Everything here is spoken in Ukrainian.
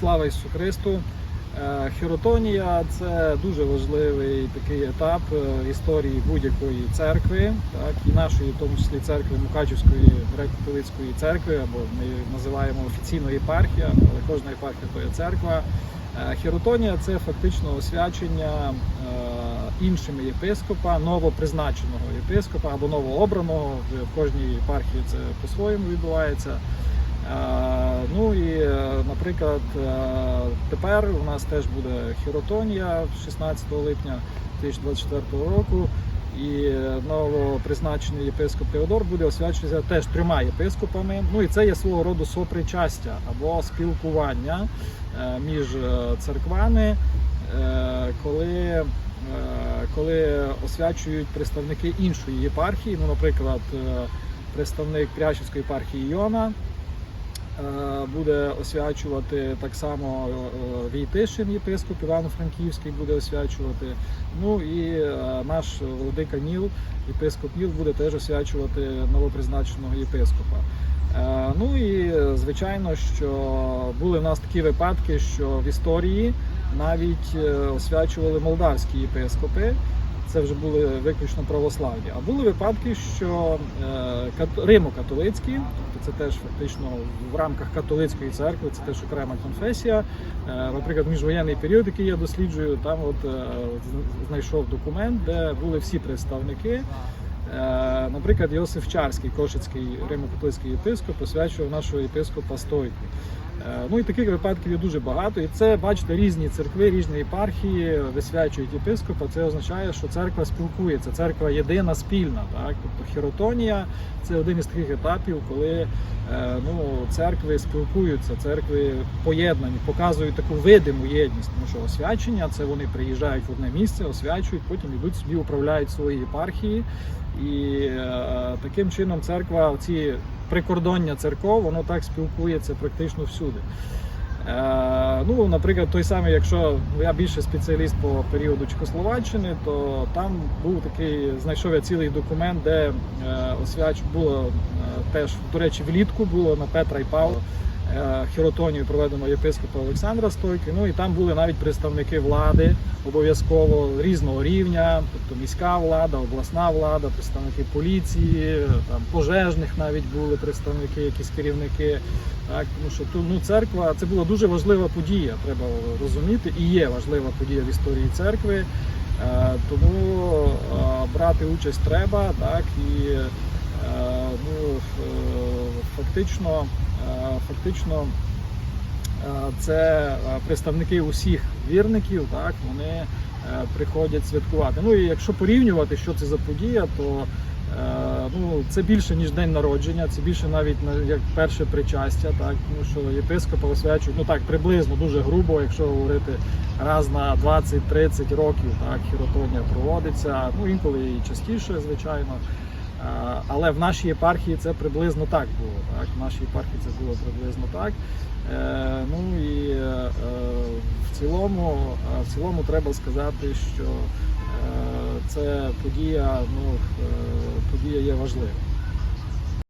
Слава Ісусу Христу! Е, Хіротонія це дуже важливий такий етап е, історії будь-якої церкви, так і нашої, в тому числі церкви Мукачівської греко-католицької церкви, або ми називаємо офіційно єпархія, але кожна єпархія то є церква. Е, Хіротонія це фактично освячення іншими єпископа, новопризначеного єпископа або новообраного. В кожній єпархії це по-своєму відбувається. Е, Ну і, е, наприклад, е, тепер у нас теж буде хіротонія 16 липня 2024 року. І новопризначений єпископ Теодор буде освячуватися теж трьома єпископами. Ну і це є свого роду сопричастя або спілкування між церквами, коли, коли освячують представники іншої єпархії, ну, наприклад, представник Прящівської єпархії Йона. Е, буде освячувати так само е, Війтишин єпископ Івано-Франківський буде освячувати. Ну і е, наш владика Ніл, єпископ Ніл, буде теж освячувати новопризначеного єпископа. Е, Ну і е, звичайно, що були в нас такі випадки, що в історії навіть е, освячували молдавські єпископи. Це вже були виключно православні. А були випадки, що е, Римо-католицькі, тобто це теж фактично в рамках католицької церкви, це теж окрема конфесія. Е, наприклад, міжвоєнний період, який я досліджую, там от е, знайшов документ, де були всі представники. Е, Наприклад, Йосиф Чарський, Кошицький римо-католицький єпископ, освячував нашого єпископа Стойку. Е, Ну і таких випадків є дуже багато. І це, бачите, різні церкви, різні єпархії висвячують єпископа. Це означає, що церква спілкується, церква єдина, спільна. Так? Тобто хіротонія це один із таких етапів, коли е, ну, церкви спілкуються, церкви поєднані, показують таку видиму єдність. Тому що освячення це вони приїжджають в одне місце, освячують, потім йдуть собі, управляють свої єпархії. І е, таким чином церква, ці прикордоння церков, воно так спілкується практично всюди. Е, ну, наприклад, той самий, якщо я більше спеціаліст по періоду Чехословаччини, то там був такий, знайшов я цілий документ, де е, освяч було теж, до речі, влітку було на Петра і Павла. Е, Хіротонію проведено єпископа Олександра Стойки. Ну і там були навіть представники влади обов'язково різного рівня, тобто міська влада, обласна влада, представники поліції, там пожежних навіть були представники, якісь керівники. Так, тому що ну, церква це була дуже важлива подія, треба розуміти, і є важлива подія в історії церкви. Е, тому е, брати участь треба, так і ну, е, фактично, е, фактично е, це е, представники усіх вірників, так вони е, приходять святкувати. Ну і якщо порівнювати, що це за подія, то Е, ну, це більше ніж день народження, це більше навіть на- як перше причастя, так тому що єпископа освячують, ну так приблизно дуже грубо, якщо говорити раз на 20-30 років, так хіротонія проводиться. Ну інколи і частіше, звичайно. Е, Але в нашій єпархії це приблизно так було. Так, в нашій єпархії це було приблизно так. Е, Ну і е, в цілому, в цілому треба сказати, що це подія, ну, подія є важлива.